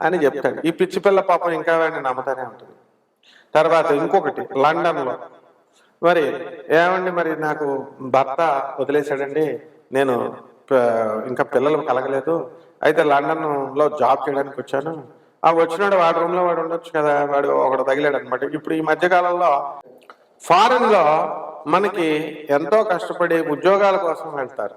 అని చెప్తాడు. ఈ పిచ్చి పిల్ల పాపం ఇంకా వాడిని నమ్ముతానే ఉంటుంది. తర్వాత ఇంకొకటి లండన్లో. మరి ఏమండి మరి నాకు భర్త వదిలేశాడండి నేను ఇంకా పిల్లలు కలగలేదు అయితే లండన్లో జాబ్ చేయడానికి వచ్చాను. ఆ వచ్చినాడు వాడి రూమ్లో వాడు ఉండొచ్చు కదా వాడు ఒకడు తగిలాడు అనమాట ఇప్పుడు ఈ మధ్యకాలంలో ఫారెన్లో మనకి ఎంతో కష్టపడి ఉద్యోగాల కోసం వెళ్తారు.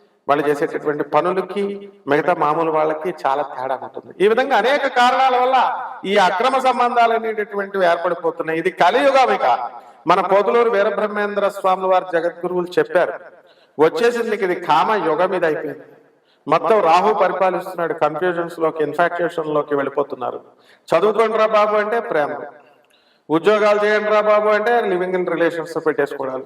వాళ్ళు చేసేటటువంటి పనులకి మిగతా మామూలు వాళ్ళకి చాలా తేడా ఉంటుంది. ఈ విధంగా అనేక కారణాల వల్ల ఈ అక్రమ సంబంధాలు అనేటటువంటివి ఏర్పడిపోతున్నాయి. ఇది కలియుగం ఇక మన పోతులూరు వీరబ్రహ్మేంద్ర స్వాముల వారి జగద్గురువులు చెప్పారు వచ్చేసింది ఇది కామ యుగం ఇది అయిపోయింది. మొత్తం రాహు పరిపాలిస్తున్నాడు కన్ఫ్యూజన్స్లోకి ఇన్ఫాక్చుయేషన్లోకి వెళ్ళిపోతున్నారు చదువుకోండిరా బాబు అంటే ప్రేమ. ఉద్యోగాలు చేయండి రా బాబు అంటే లివింగ్ ఇన్ రిలేషన్స్ పెట్టేసుకోవడాలు.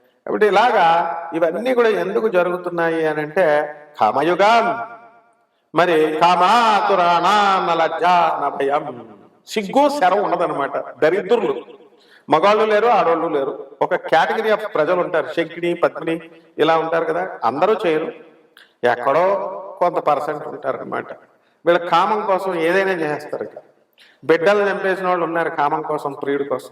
కాబట్టి ఇలాగా ఇవన్నీ కూడా ఎందుకు జరుగుతున్నాయి అని అంటే కామయుగం. మరి కామాతురాణా నలజ్జ నభయం సిగ్గు శరం ఉండదన్నమాట. దరిద్రులు. మగాళ్ళు లేరు ఆడవాళ్ళు లేరు. ఒక కేటగిరీ ఆఫ్ ప్రజలు ఉంటారు. శంకిని పద్మిని ఇలా ఉంటారు కదా. అందరూ చేయరు. ఎక్కడో కొంత పర్సెంట్ ఉంటారనమాట వీళ్ళ కామం కోసం ఏదైనా చేస్తారు ఇక. బిడ్డలు చంపేసిన వాళ్ళు ఉన్నారు కామం కోసం ప్రియుడి కోసం.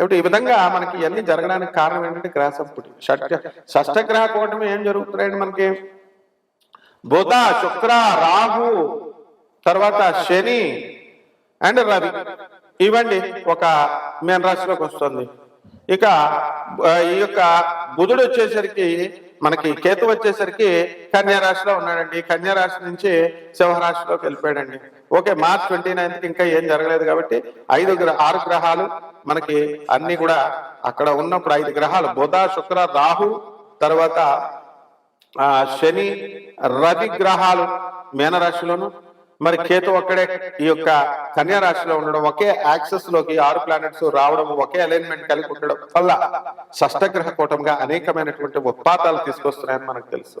కాబట్టి ఈ విధంగా మనకి ఇవన్నీ జరగడానికి కారణం ఏంటంటే గ్రహ సంపుటి షట్ షష్టగ్రహ కూటమి ఏం జరుగుతున్నాయండి మనకి? బుధ శుక్ర రాహు తర్వాత శని అండ్ రవి. ఇవ్వండి ఒక మీన రాశిలోకి వస్తుంది. ఇక ఈ యొక్క బుధుడు వచ్చేసరికి మనకి కేతు వచ్చేసరికి కన్యారాశిలో ఉన్నాడండి. కన్యారాశి నుంచి సింహరాశిలోకి వెళ్ళిపోయాడండి. ఓకే మార్చ్ ట్వంటీ నైన్త్ ఇంకా ఏం జరగలేదు కాబట్టి ఐదు గ్రహ ఆరు గ్రహాలు మనకి అన్ని కూడా అక్కడ ఉన్నప్పుడు ఐదు గ్రహాలు బుధ శుక్ర రాహు తర్వాత ఆ శని రవి గ్రహాలు మేనరాశిలోను మరి కేతు ఒక్కడే ఈ యొక్క కన్యా రాశిలో ఉండడం ఒకే యాక్సెస్లోకి ఆరు ప్లానెట్స్ రావడం ఒకే అలైన్మెంట్ కలిగి ఉండడం వల్ల షష్టగ్రహ కూటంగా అనేకమైనటువంటి ఉత్పాతాలు తీసుకొస్తున్నాయని మనకు తెలుసు.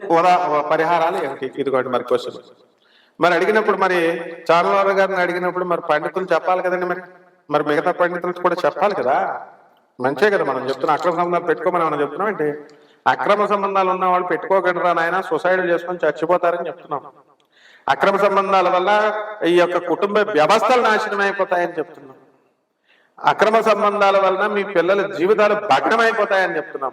ఉదా పరిహారాలు ఏమిటి? ఇదిగోండి మరి క్వశ్చన్. మరి అడిగినప్పుడు మరి చారువారు గారిని అడిగినప్పుడు మరి పండితులు చెప్పాలి కదండి మరి. మరి మిగతా పండితులు కూడా చెప్పాలి కదా. మంచే కదా మనం చెప్తున్నాం అక్రమ సంబంధాలు పెట్టుకోమని మనం చెప్తున్నాం ఏంటి? అక్రమ సంబంధాలు ఉన్న వాళ్ళు పెట్టుకోకండి నాయన? సొసైడ్ చేసుకొని చచ్చిపోతారని చెప్తున్నాం. అక్రమ సంబంధాల వల్ల ఈ యొక్క కుటుంబ వ్యవస్థలు నాశనం అయిపోతాయని చెప్తున్నాం. అక్రమ సంబంధాల వలన మీ పిల్లల జీవితాలు భగ్నమైపోతాయని చెప్తున్నాం.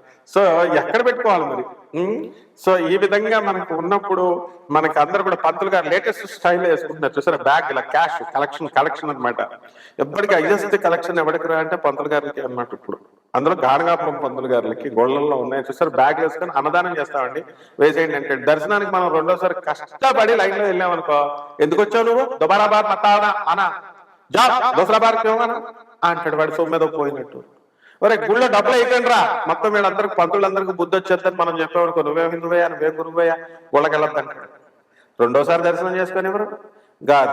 సో ఎక్కడ పెట్టుకోవాలి మరి? సో ఈ విధంగా మనకు ఉన్నప్పుడు మనకి అందరు కూడా పంతులు గారు లేటెస్ట్ స్టైల్ వేసుకుంటున్నారు. చూసారా? బ్యాగ్ ఇలా క్యాష్ కలెక్షన్ కలెక్షన్ అన్నమాట. ఎప్పటికీ హైయెస్ట్ కలెక్షన్ ఎవరికి రా అంటే పంతులు గారికి అన్నమాట ఇప్పుడు. అందులో గానగాపురం పంతులు గారికి గోళ్ళల్లో ఉన్నాయి. చూసారు? బ్యాగ్ వేసుకొని అన్నదానం చేస్తామండి. వేసేయండి అంటే దర్శనానికి మనం రెండోసారి కష్టపడి లైన్లో వెళ్ళామనుకో ఎందుకు వచ్చావు నువ్వు? దుబారా బార్ మతావనా అనా జాబ్ దోసరా బార్ క్యోనా అంటాడు వాడు. సొమ్మెదో పోయినట్టు. ఒరే గుళ్ళో డబ్బులు అయిపోయింది రా మొత్తం వీళ్ళందరికి పంతులందరికీ బుద్ధి వచ్చేద్దని మనం చెప్పేవాడు నువ్వే హిందువయ్యా నువ్వే గురువయ్యా గుళ్ళకి వెళ్ళొద్దంటాడు రెండోసారి దర్శనం చేసుకొని ఎవరు?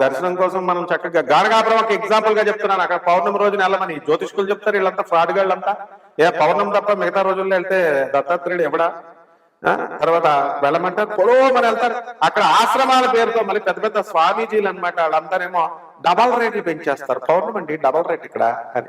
దర్శనం కోసం మనం చక్కగా గానగాపురం ఒక ఎగ్జాంపుల్గా చెప్తున్నాను. అక్కడ పౌర్ణమి రోజున వెళ్ళమని జ్యోతిష్కులు చెప్తారు వీళ్ళంతా ఫ్రాడ్ గాళ్ళంతా. ఏ పౌర్ణమి తప్ప మిగతా రోజుల్లో వెళ్తే దత్తాత్రేయుడు ఎవడా? ఆ, తర్వాత వెళ్ళమంటారు పొడవమని వెళ్తారు. అక్కడ ఆశ్రమాల పేరుతో మళ్ళీ పెద్ద పెద్ద స్వామీజీలు అనమాట వాళ్ళందరేమో డబల్ రేట్లు పెంచేస్తారు. పౌర్ణమి అండి డబల్ రేట్ ఇక్కడ అని.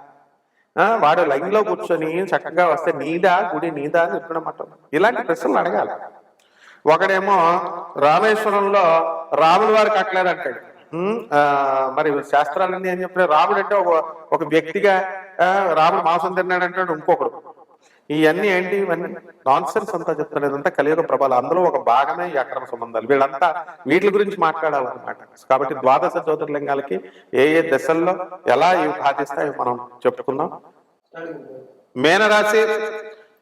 వాడు లైన్లో కూర్చొని చక్కగా వస్తే నీదా గుడి నీదా అని చెప్పడం ఇలాంటి ప్రశ్నలు అడగాలి. ఒకడేమో రామేశ్వరంలో రాముడు వారికి కట్టలేదంటాడు. ఆ, మరి శాస్త్రాలన్నీ అని చెప్పిన రాముడు అంటే ఒక వ్యక్తిగా రాముడు మాంసం తిన్నాడు అంటాడు ఇంకొకడు. ఇవన్నీ ఏంటి? ఇవన్నీ నాన్ సెన్స్ అంతా చెప్తాను కలియుగ ప్రభావం అందులో ఒక భాగమే ఈ అక్రమ సంబంధాలు. వీళ్ళంతా వీటి గురించి మాట్లాడాలన్నమాట. కాబట్టి ద్వాదశ జ్యోతిర్లింగాలకి ఏ ఏ దశల్లో ఎలా ఇవి బాధిస్తాయో మనం చెప్పుకుందాం. మేనరాశి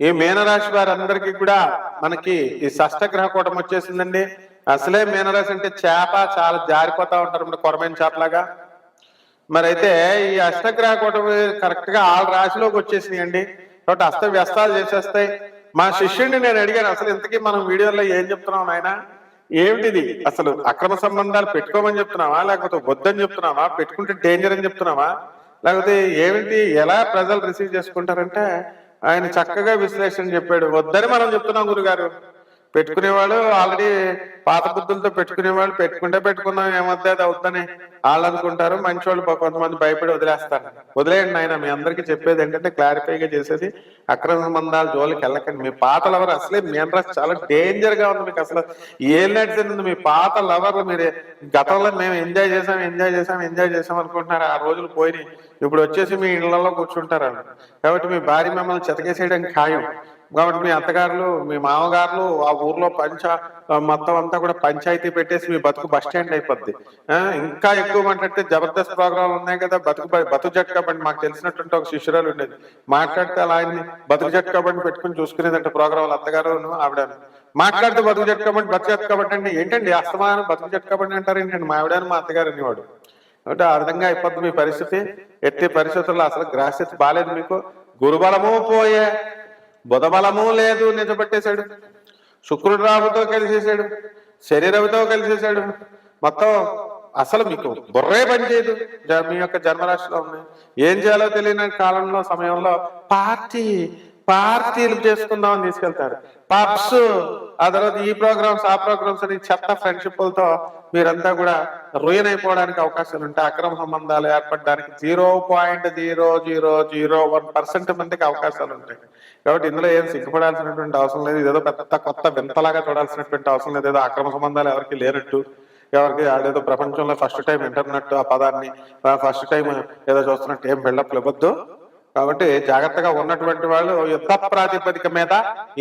ఈ మేనరాశి వారందరికీ కూడా మనకి ఈ షష్టగ్రహ కూటం వచ్చేసిందండి. అసలే మేనరాశి అంటే చేప చాలా జారిపోతా ఉంటారు మన కొరమైన చేపలాగా. మరి అయితే ఈ అష్టగ్రహ కూటమి కరెక్ట్గా ఆరు రాశిలోకి వచ్చేసినాయండి. కాబట్టి అస్త వ్యస్తాలు చేసేస్తాయి మా శిష్యుడిని నేను అడిగాను అసలు ఇంతకీ మనం వీడియోలో ఏం చెప్తున్నాం నాయన? ఏమిటిది? అసలు అక్రమ సంబంధాలు పెట్టుకోమని చెప్తున్నావా? లేకపోతే వద్దని చెప్తున్నావా? పెట్టుకుంటే డేంజర్ అని చెప్తున్నావా? లేకపోతే ఏమిటి? ఎలా ప్రజలు రిసీవ్ చేసుకుంటారంటే ఆయన చక్కగా విశ్లేషణ చెప్పాడు. వద్దని మనం చెప్తున్నాం గురుగారు. పెట్టుకునేవాడు ఆల్రెడీ పాత బుద్ధులతో పెట్టుకునేవాడు పెట్టుకుంటే పెట్టుకున్నాం ఏమవుతుంది అది అవుతుందని వాళ్ళు అనుకుంటారు. మంచి వాళ్ళు కొంతమంది భయపడి వదిలేస్తారు. వదిలేయండి ఆయన మీ అందరికీ చెప్పేది ఏంటంటే క్లారిఫైగా చేసేది అక్రమ సంబంధాలు జోలికి వెళ్ళకండి. మీ పాత లవర్ అసలే మీ అండ్రస్ చాలా డేంజర్గా ఉంది మీకు అసలు. ఏం నడిచింది మీ పాత లవర్ మీరు గతంలో మేము ఎంజాయ్ చేసాం ఎంజాయ్ చేసాం ఎంజాయ్ చేసాం అనుకుంటున్నారు. ఆ రోజులు పోయినాయి. ఇప్పుడు వచ్చేసి మీ ఇళ్ళలో కూర్చుంటారు కాబట్టి మీ భార్య మిమ్మల్ని చెతకేసేయడం ఖాయం. కాబట్టి మీ అత్తగారులు మీ మామగారులు ఆ ఊర్లో పంచ మొత్తం అంతా కూడా పంచాయతీ పెట్టేసి మీ బతుకు బస్ స్టాండ్ అయిపోద్ది. ఇంకా ఎక్కువ మాట్లాడితే జబర్దస్త్ ప్రోగ్రాంలు ఉన్నాయి కదా బతుకు బతుకు జట్కా బండి మాకు తెలిసినటువంటి ఒక శిష్యురాలు ఉండేది. మాట్లాడితే అలా ఆయన్ని బతుకు జట్కా బండి పెట్టుకుని చూసుకునేదంటే ప్రోగ్రాంలు అత్తగారు ఆవిడ మాట్లాడితే బతుకు జట్కా బతుకు జట్కా బండి అంటే ఏంటండి? అస్తమానం బతుకు జట్ కాబట్టి అంటారు ఏంటండి? మా ఆవిడ మా అత్తగారు అనేవాడు. కాబట్టి ఆ విధంగా అయిపోద్ది మీ పరిస్థితి. ఎట్టి పరిస్థితుల్లో అసలు గ్రాస్యత బాలేదు మీకు. గురుబలము పోయే బుధబలము లేదు నిజపట్టేశాడు శుక్రుడు రాముతో కలిసేసాడు శరీరవితో కలిసేసాడు మొత్తం అసలు మీకు బుర్రే పని చేయదు. మీ యొక్క జన్మరాశిలో ఉన్నాయి. ఏం చేయాలో తెలియని కాలంలో సమయంలో పార్టీ పార్టీలు చేసుకుందామని తీసుకెళ్తారు? పబ్స్ ఆ తర్వాత ఈ ప్రోగ్రామ్స్ ఆ ప్రోగ్రామ్స్ అని చెత్త ఫ్రెండ్షిప్లతో మీరంతా కూడా రుయన్ అయిపోవడానికి అవకాశాలు ఉంటాయి. అక్రమ సంబంధాలు ఏర్పడడానికి zero point zero zero zero one percent మందికి అవకాశాలు ఉంటాయి. కాబట్టి ఇందులో ఏం సిగ్గుపడాల్సినటువంటి అవసరం లేదు. ఇదేదో పెద్ద కొత్త వింతలాగా చూడాల్సినటువంటి అవసరం లేదు. ఏదో అక్రమ సంబంధాలు ఎవరికి లేనట్టు ఎవరికి ఆడేదో ప్రపంచంలో ఫస్ట్ టైం వింటున్నట్టు ఆ పదాన్ని ఫస్ట్ టైం ఏదో చూస్తున్నట్టు ఏం బిల్డప్లు ఇవ్వద్దు. కాబట్టి జాగ్రత్తగా ఉన్నటువంటి వాళ్ళు యుద్ధ ప్రాతిపదిక మీద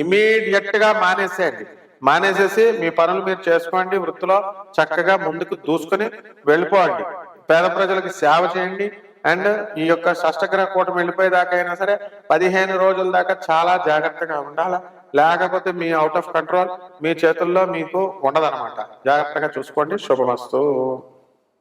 ఇమీడియట్గా మానేసేయండి. మానేసేసి మీ పనులు మీరు చేసుకోండి వృత్తిలో చక్కగా ముందుకు దూసుకొని వెళ్ళిపోండి. పేద ప్రజలకు సేవ చేయండి. అండ్ ఈ యొక్క షష్టగ్రహ కూటమి వెళ్ళిపోయేదాకా అయినా సరే పదిహేను రోజుల దాకా చాలా జాగ్రత్తగా ఉండాలి? లేకపోతే మీ అవుట్ ఆఫ్ కంట్రోల్ మీ చేతుల్లో మీకు ఉండదన్నమాట. జాగ్రత్తగా చూసుకోండి. శుభమస్తు.